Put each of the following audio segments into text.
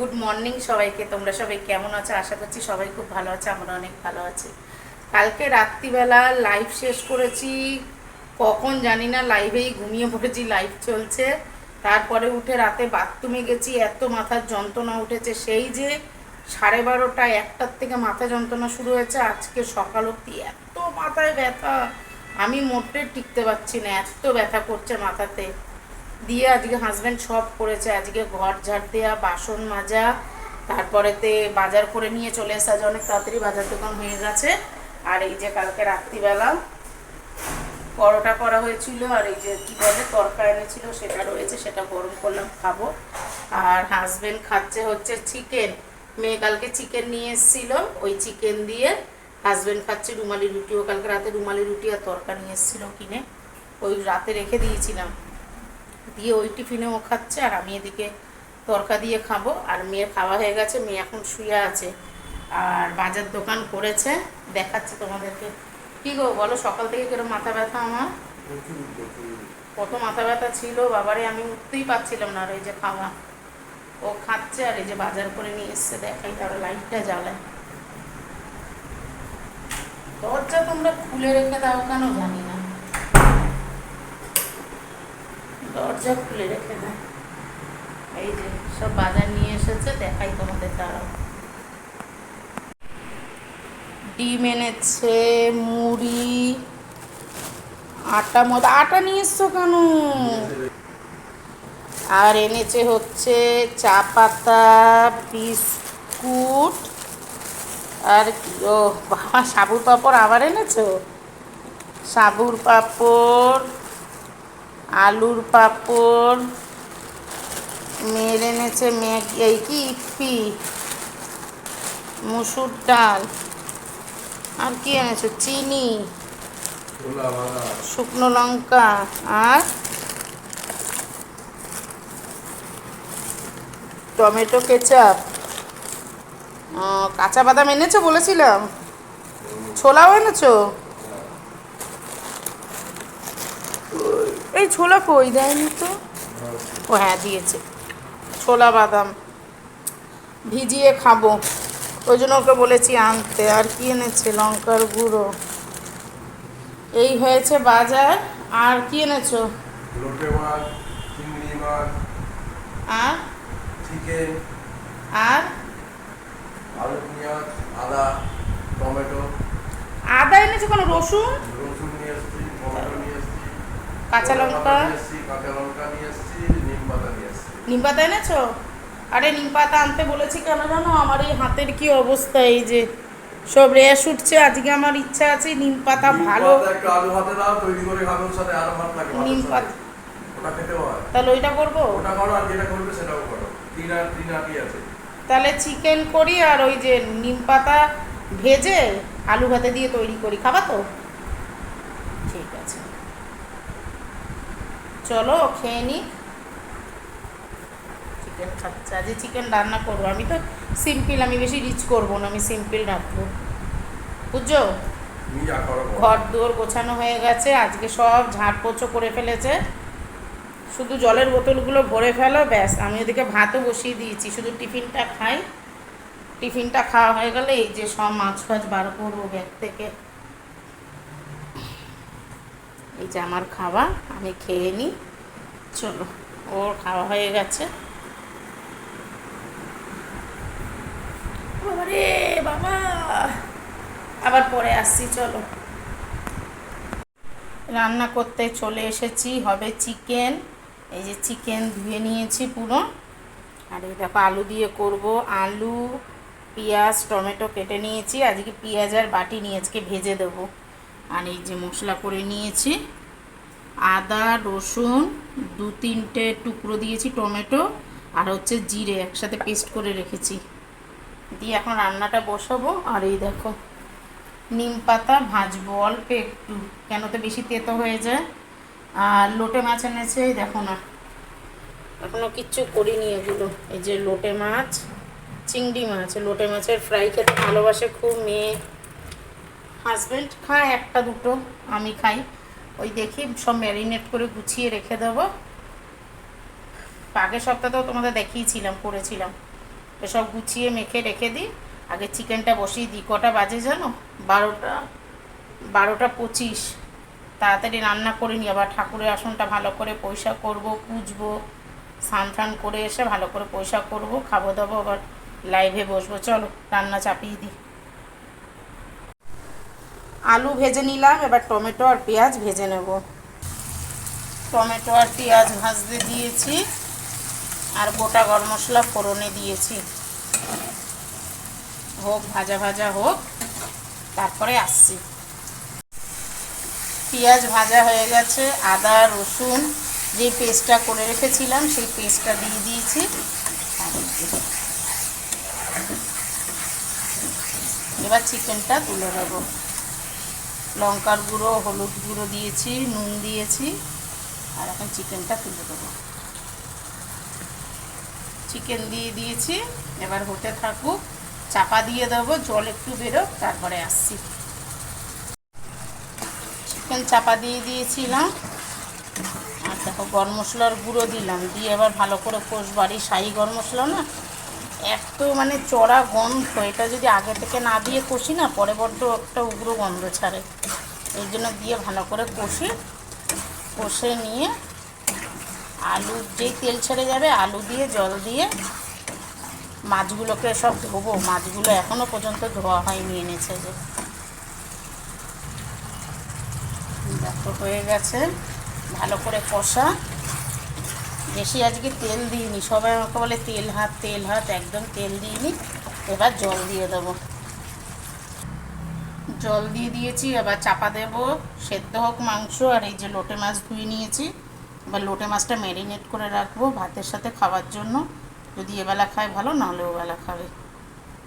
Good morning সবাইকে, তোমরা সবাই কেমন আছো? আশা করছি সবাই খুব ভালো আছে, আমরা অনেক ভালো আছি। কালকে রাত্রিবেলা লাইভ শেষ করেছি, কখন জানি না লাইভেই ঘুমিয়ে পড়েছি লাইভ চলছে। তারপরে উঠে রাতে বাথরুমে গেছি, এত মাথার যন্ত্রণা উঠেছে, সেই যে সাড়ে বারোটা, একটার থেকে মাথা যন্ত্রণা শুরু হয়েছে, আজকে সকাল অব্দি এত মাথায় ব্যথা। আমি মোটে টিকতে পারছি না, এত ব্যথা করছে মাথাতে। দিয়ে আজকে হাজব্যান্ড সব করেছে, আজকে ঘর ঝাড় দেওয়া বাসন মাজা, তারপরেতে বাজার করে নিয়ে চলে এসে আজ অনেক তাড়াতাড়ি বাজার দোকান হয়ে গেছে। আর এই যে কালকে রাত্রিবেলা পরোটা করা হয়েছিল, আর এই যে কী বলে তরকা এনেছিল, সেটা রয়েছে, সেটা গরম করলাম, খাব। আর হাজবেন্ড খাচ্ছে হচ্ছে চিকেন মেয়ে কালকে চিকেন নিয়ে এসেছিল, ওই চিকেন দিয়ে হাজবেন্ড খাচ্ছে রুমালি রুটি। ও কালকে রাতে রুমালি রুটি আর তরকা নিয়ে এসেছিল কিনে। ওই রাতে রেখে দিয়েছিলাম। দিয়ে ওই টিফিনে ও খাচ্ছে, আর আমি এদিকে তরকা দিয়ে খাব। আর মেয়ের খাওয়া হয়ে গেছে, মেয়ে এখন শুয়ে আছে। আর বাজার দোকান করেছে, দেখাচ্ছে তোমাদেরকে। কি গো, বলো, সকাল থেকে কিরম মাথা ব্যথা আমার? কত মাথা ব্যথা ছিল, বাবারে, আমি উঠতেই পারছিলাম না আর এই যে খাওয়া। ও খাচ্ছে, আর এই যে বাজার করে নিয়ে এসছে, দেখাই তার লাইটটা জ্বালায়। দরজা তোমরা খুলে রেখে দাও কেন, জানি না। দরজা খুলে রেখে দেয় এই যে সব বাজার নিয়ে এসেছে, দেখাই তোমাদের দ্বারা ডিম এনেছে, মুড়ি, আটা মতো আটা নিয়ে এসছো কেন? আর এনেছে হচ্ছে চা পাতা, বিস্কুট, আর কি? ও, বাবা, সাবুর পাঁপড় আবার এনেছো? সাবুর পাঁপড় আলুর পাঁপড় মেয়ের এনেছে এই কি ইপি মুসুর ডাল। আর কি এনেছো? চিনি। শুকনো লঙ্কা। আর টমেটো কেচাপ। কাঁচা বাদাম এনেছো বলেছিলাম? ছোলাও এনেছো? এই ছোলা কই? দেয়নি তো? ও হ্যাঁ দিয়েছে। ছোলা বাদাম ভিজিয়ে খাব। ওই জন্য ওকে বলেছি আনতে। আর কি এনেছে? লঙ্কার গুঁড়ো। এই হয়েছে বাজার। আর কি এনেছো? আর? আর? আলু পেঁয়াজ আদা টমেটো। আদা এনেছো কোনো? রসুন? রসুন নিয়ে এসেছি কাঁচা লঙ্কা? নিম পাতা এনেছো? আরে নিম পাতা আনতে বলেছি কেন জানো? আমার এই হাতের কি অবস্থা এই যে? সব রেশ উঠছে আজকে আমার ইচ্ছা আছে নিম পাতা ভালো নিম পাতা তাহলে ওইটা করব? তাহলে চিকেন করি আর ওই যে নিম পাতা ভেজে আলু ভাতে দিয়ে তৈরি করি। খাবা তো? ঠিক আছে। চলো খেয়ে নি। চিকেন খাচ্ছে। আজকে চিকেন রান্না করব। আমি তো সিম্পল আমি বেশি রিচ করব না আমি সিম্পল রাখব বুঝছ। ঘর দুয়ার গোছানো হয়ে গেছে। আজকে সব ঝাড়পোছো করে ফেলেছে। শুধু জলের বোতলগুলো ভরে ফেলো ব্যাস। আমি ওদিকে ভাতও বসিয়ে দিয়েছি। শুধু টিফিনটা খাই। টিফিনটা খাওয়া হয়ে গেলে এই যে সব মাছ ফাছ বার করব ব্যাগ থেকে। এই যে আমার খাওয়া, আমি খেয়ে নিই চলো, ওর খাওয়া হয়ে গেছে। বাবা! আবার পরে আসছি, চলো। রান্না করতে চলে এসেছি, হবে চিকেন। এই যে চিকেন ধুয়ে নিয়েছি পুরো। আর এই দেখো, আলু দিয়ে করব। আলু, পেঁয়াজ, টমেটো কেটে নিয়েছি। আজকে পেঁয়াজ আর বাটি নিয়ে আজকে ভেজে দেবো। আর এই যে মশলা করে নিয়েছি, আদা, রসুন, দু তিনটে টুকরো দিয়েছি টমেটো আর হচ্ছে জিরে একসাথে পেস্ট করে রেখেছি। দিয়ে এখন রান্নাটা বসাবো। আর এই দেখো, নিম পাতা ভাজবো অল্প একটু, কেন তো বেশি তেতো হয়ে যায়। আর লোটে মাছ এনেছে দেখো না। এখনও কিচ্ছু করিনি এগুলো। এই যে লোটে মাছ, চিংড়ি মাছ, লোটে মাছের ফ্রাই খেতে ভালোবাসে খুব মেয়ে। হাজব্যান্ড খায়, একটা দুটো, আমি খাই। ওই দেখি সব ম্যারিনেট করে গুছিয়ে রেখে দেবো। আগের সপ্তাহতেও তোমাদের দেখিয়েছিলাম, করেছিলাম। সব গুছিয়ে মেখে রেখে দিই। আগে চিকেনটা বসিয়ে দিই। কটা বাজে জানো? বারোটা বারোটা পঁচিশ। তাড়াতাড়ি রান্না করে নিই। আবার ঠাকুরের আসনটা ভালো করে পয়সা করব, পুজবো, স্নান টান করে এসে ভালো করে পয়সা করব, খাব দাবো, আবার লাইভে বসবো। চলো, রান্না চাপিয়ে দিই। আলু ভেজে নিলাম, এবার টমেটো আর পেঁয়াজ ভেজে নেব। টমেটো আর পেঁয়াজ ভাজতে দিয়েছি, আর গোটা গরম মশলা ফোড়নে দিয়েছি। হোক, ভাজা ভাজা হোক, তারপরে আসছি। পেঁয়াজ ভাজা হয়ে গেছে, আদা, রসুন, যে পেস্টটা করে রেখেছিলাম, সেই পেস্টটা দিয়ে দিয়েছি। এবার চিকেনটা তুলে দেবো লঙ্কার গুঁড়ো, হলুদ গুঁড়ো দিয়েছি, নুন দিয়েছি, আর এখন চিকেনটা তুলে দেবো। চিকেন দিয়ে দিয়েছি, এবার হতে থাকুক, চাপা দিয়ে দেবো, জল একটু বেরো তারপরে আসছি। চিকেন চাপা দিয়ে দিয়েছিলাম, আর দেখো গরম মশলার গুঁড়ো দিলাম, দিয়ে এবার ভালো করে কোষ বাড়ি শাহি গরম মশলা না, এত মানে চড়া গন্ধ, এটা যদি আগে থেকে না দিয়ে কষি না, পরে বড্ড একটা উগ্র গন্ধ ছাড়ে। এই জন্য দিয়ে ভালো করে কষি, কষে নিয়ে আলু যেই তেল ছেড়ে যাবে, আলু দিয়ে, জল দিয়ে মাছগুলোকে সব ধোবো। মাছগুলো এখনও পর্যন্ত ধোয়া হয়নি এনেছে যে। দেখো, হয়ে গেছে। ভালো করে কষা। বেশি আজকে তেল দিইনি। সবাই আমাকে বলে তেল হাত তেল হাত, একদম তেল দিইনি। এবার জল দিয়ে দেবো। জল দিয়ে দিয়েছি, এবার চাপা দেব। সেদ্ধ হোক মাংস, আর এই যে লোটে মাছ ধুয়ে নিয়েছি। এবার লোটে মাছটা ম্যারিনেট করে রাখব ভাতের সাথে খাওয়ার জন্য। যদি এবেলা খায় ভালো, নাহলে ওবেলা খাবে।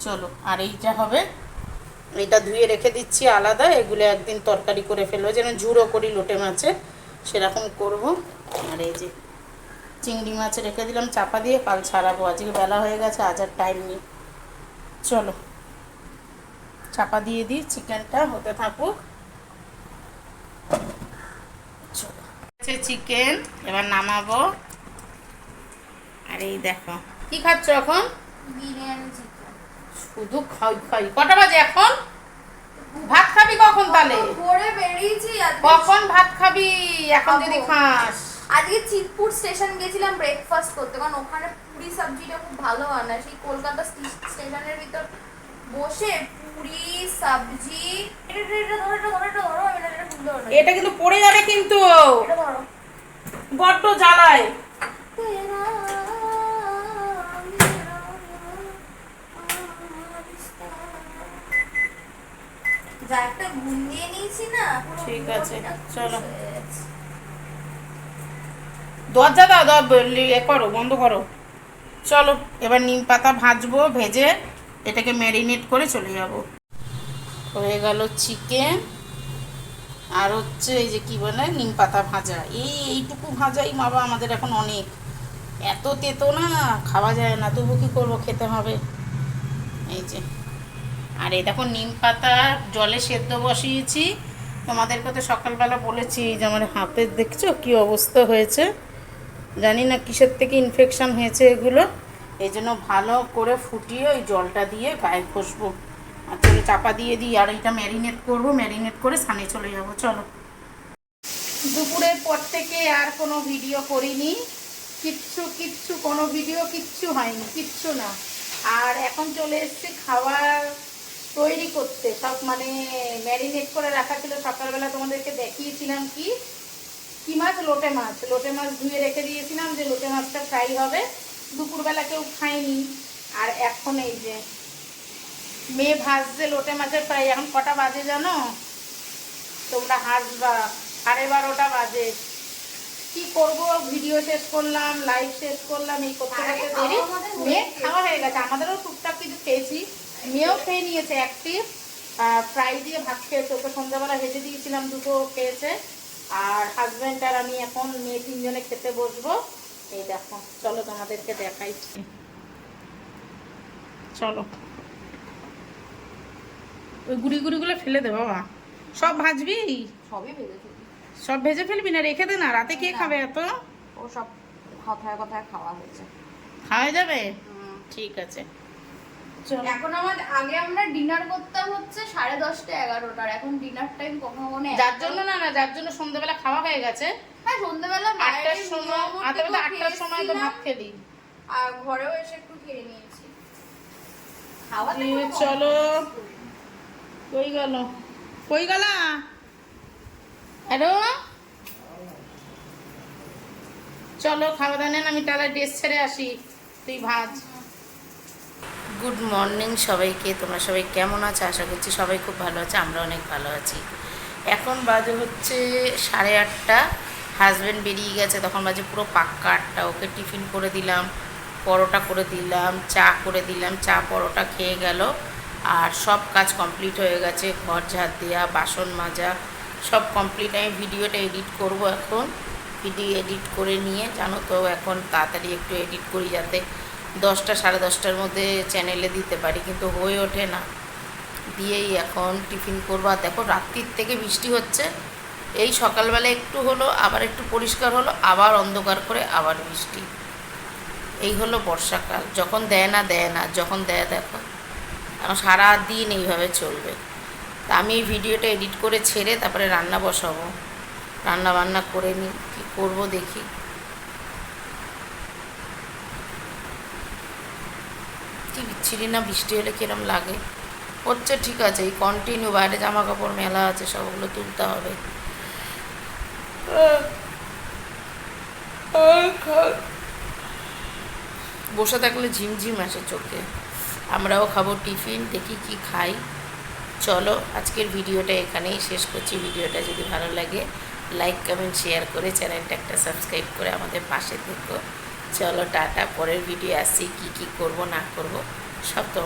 চলো, আর এইটা হবে। এটা ধুয়ে রেখে দিচ্ছি আলাদা। এগুলো একদিন তরকারি করে ফেলব, যেন ঝুড়ো করি লোটে মাছে। সেরকম করব। আর এই যে চিংড়ি মাছ রেখে দিলাম, চাপা দিয়ে কাল ছাড়াবো। আজকে বেলা হয়ে গেছে, আজ আর টাইম নেই। চলো। চাপা দিয়ে দিই চিকেনটা হতে থাকুক। চিকেন এবার নামাবো। আর এই দেখো কি খাচ্ছ এখন? শুধু খাই খাই। কটা বাজে এখন? ভাত খাবি কখন তাহলে? বেরিয়েছি কখন ভাত খাবি? এখন যদি খাস। আজকে চিতপুর স্টেশন গেছিলাম ব্রেকফাস্ট করতে কারণ ওখানে পুরি সবজিটা খুব ভালো হয় না। সেই কলকাতা স্টেশনের ভিতর বসে পুরি সবজি। এটা কিন্তু পড়ে যাবে কিন্তু। বড্ড জ্বালায়। একটা দিয়ে নিয়েছি না ঠিক আছে, চলো। দরজা দাও দাও বললি করো বন্ধ করো। চলো এবার নিম পাতা ভাজবো ভেজে এটাকে ম্যারিনেট করে চলে যাব। হয়ে গেল চিকেন আর হচ্ছে এই যে কি বলে, নিম পাতা ভাজা। এই এইটুকু ভাজাই বাবা আমাদের এখন অনেক। এত তেতো না, খাওয়া যায় না, তবু কি করব, খেতে হবে। এই যে। আর এই দেখো নিম পাতা জলে সেদ্ধ বসিয়েছি। তোমাদেরকে তো সকালবেলা বলেছি যে আমার হাতের দেখছ কি অবস্থা হয়েছে? জানি না কিসের থেকে ইনফেকশান হয়েছে এগুলো। এই জন্য ভালো করে ফুটিয়ে ওই জলটা দিয়ে গায়ে ঘষবো। আর চলো চাপা দিয়ে দিই, আর এটা ম্যারিনেট করব ম্যারিনেট করে সানে চলে যাব, চলো। দুপুরের পর থেকে আর কোনো ভিডিও করিনি। কিচ্ছু কিচ্ছু, কোনো ভিডিও কিচ্ছু হয়নি, কিচ্ছু না। আর এখন চলে এসেছি খাবার তৈরি করতে। সব মানে ম্যারিনেট করে রাখা ছিল। সকালবেলা তোমাদেরকে দেখিয়েছিলাম কি? কি মাছ? লোটে মাছ। লোটে মাছ ধুয়ে রেখে দিয়েছিলাম যে লোটে মাছটা ফ্রাই হবে। দুপুরবেলা কেউ খায়নি। আর এখন এই যে মেয়ে ভাজছে লোটে মাছের ফ্রাই। এখন কটা বাজে জানো? তোমরা হাসবা। সাড়ে বারোটা বাজে। কি করব? ভিডিও শেষ করলাম লাইভ শেষ করলাম এই করতে করতে দেরি। মেয়ে। খাওয়া হয়ে গেছে। আমাদেরও টুকটাক কিছু খেয়েছি। মেয়েও খেয়ে নিয়েছে অ্যাক্টিভ ফ্রাই দিয়ে ভাত খেয়েছে। ওকে সন্ধ্যাবেলা ভেজে দিয়েছিলাম দুটো খেয়েছে। আর হাজব্যান্ড আর আমি এখন মেয়ে তিনজনে খেতে বসবো। এই দেখো চলো তোমাদেরকে দেখাই। চলো। ওই গুড়ি গুড়িগুলো ফেলে দে বাবা। সব ভাজবি? সবই ভেজে সব ভেজে ফেলবি না? রেখে দে না? রাতে কে খাবে এত? ও সব কথায় কথায় খাওয়া হয়েছে। খাওয়া যাবে? ঠিক আছে। এখন আমাদের আগে আমরা ডিনার করতাম হচ্ছে সাড়ে দশটা এগারোটার। এখন ডিনার টাইম কখনো মনে যার জন্য না না যার জন্য সন্ধ্যেবেলা খাওয়া হয়ে গেছে। হ্যাঁ সন্ধ্যেবেলা আটটার সময় আটটার সময় তো ভাত খেলি। আর ঘরেও এসে একটু খেয়ে নিয়েছি। চলো। কই গেল? কই গেল? হ্যালো? চলো খাওয়া দাওয়া নেন আমি তাহলে ড্রেস ছেড়ে আসি। তুই ভাজ। গুড মর্নিং সবাইকে। তোমরা সবাই কেমন আছো? আশা করছি সবাই খুব ভালো আছে, আমরা অনেক ভালো আছি। এখন বাজে হচ্ছে সাড়ে আটটা। হাজব্যান্ড বেরিয়ে গেছে, তখন বাজে পুরো পাক্কা আটটা। ওকে টিফিন করে দিলাম, পরোটা করে দিলাম, চা করে দিলাম, চা পরোটা খেয়ে গেল। আর সব কাজ কমপ্লিট হয়ে গেছে, ঘর ঝাড় দেওয়া বাসন মাজা, সব কমপ্লিট। আমি ভিডিওটা এডিট করব এখন। ভিডিও এডিট করে নিয়ে, জানো তো, এখন তাড়াতাড়ি একটু এডিট করি যাতে দশটা, সাড়ে দশটার মধ্যে চ্যানেলে দিতে পারি, কিন্তু হয়ে ওঠে না। দিয়েই এখন টিফিন করব। আর দেখো, রাত্রির থেকে বৃষ্টি হচ্ছে। এই সকালবেলা একটু হলো, আবার একটু পরিষ্কার হলো, আবার অন্ধকার করে আবার বৃষ্টি। এই হলো বর্ষাকাল। যখন দেয় না দেয় না। যখন দেয়, দেখো। এখন সারা দিন এইভাবে চলবে। তা আমি ভিডিওটা এডিট করে ছেড়ে তারপরে রান্না বসাবো। রান্না বান্না করে নিই। কী করব দেখি। বিচ্ছিরি না, বৃষ্টি হলে কিরম লাগে? হচ্ছে ঠিক আছে, এই কন্টিনিউ বাইরে জামা কাপড় মেলা আছে, সবগুলো তুলতে হবে। বসে থাকলে ঝিমঝিম আসে চোখে। আমরাও খাব টিফিন, দেখি কি খাই। চলো, আজকের ভিডিওটা এখানেই শেষ করছি। ভিডিওটা যদি ভালো লাগে লাইক কমেন্ট শেয়ার করে চ্যানেলটা একটা সাবস্ক্রাইব করে আমাদের পাশে থেকো। চলো, টাটা, পরের ভিডিও আসছি, কি কি করব, না করব। সব তোমার